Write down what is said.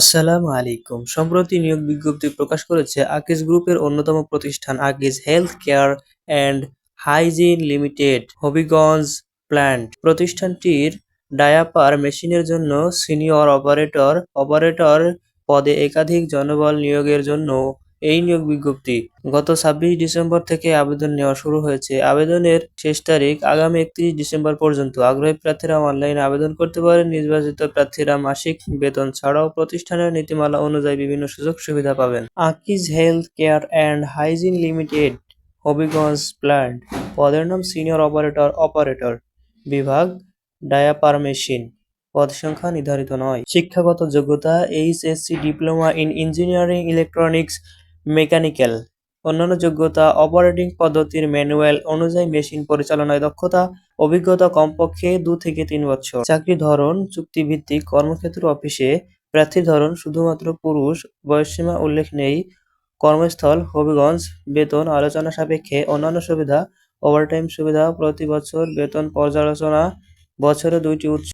আসসালামু আলাইকুম। সম্প্রতি নিয়োগ বিজ্ঞপ্তি প্রকাশ করেছে আকিজ গ্রুপের অন্যতম প্রতিষ্ঠান Akij health care and hygiene limited, Habiganj plant. প্রতিষ্ঠানটির ডায়াপার মেশিনের জন্য সিনিয়র অপারেটর অপারেটর পদে একাধিক জনবল নিয়োগের জন্য এই নিয়োগ বিজ্ঞপ্তি। গত ছাব্বিশ ডিসেম্বর থেকে আবেদন নেওয়া শুরু হয়েছে। আবেদনের শেষ তারিখ আগামী একত্রিশ ডিসেম্বর পর্যন্ত। আগ্রহী প্রার্থীরা অনলাইনে আবেদন করতে পারেন। নির্বাচিত প্রার্থীরা মাসিক বেতন ছাড়াও প্রতিষ্ঠানের নীতিমালা অনুযায়ী বিভিন্ন সুযোগ সুবিধা পাবেন। Akij health care and hygiene limited, Habiganj plant. পদের নাম সিনিয়র অপারেটর অপারেটর বিভাগ ডায়াপার মেশিন পদ সংখ্যা নির্ধারিত নয়। শিক্ষাগত যোগ্যতা, HSC diploma in engineering electronics mechanical. অন্যান্য যোগ্যতা, অপারেটিং পদ্ধতির ম্যানুয়াল অনুযায়ী মেশিন পরিচালনায় দক্ষতা, অভিজ্ঞতা কমপক্ষে দু থেকে তিন বছর। চাকরি ধরন, চুক্তিভিত্তিক কর্মক্ষেত্র অফিসে প্রার্থী ধরন, শুধুমাত্র পুরুষ, বয়সসীমা উল্লেখ নেই, কর্মস্থল, হবিগঞ্জ, বেতন, আলোচনা সাপেক্ষে অন্যান্য সুবিধা ওভারটাইম সুবিধা, প্রতি বছর বেতন পর্যালোচনা, বছরে দুইটি উৎস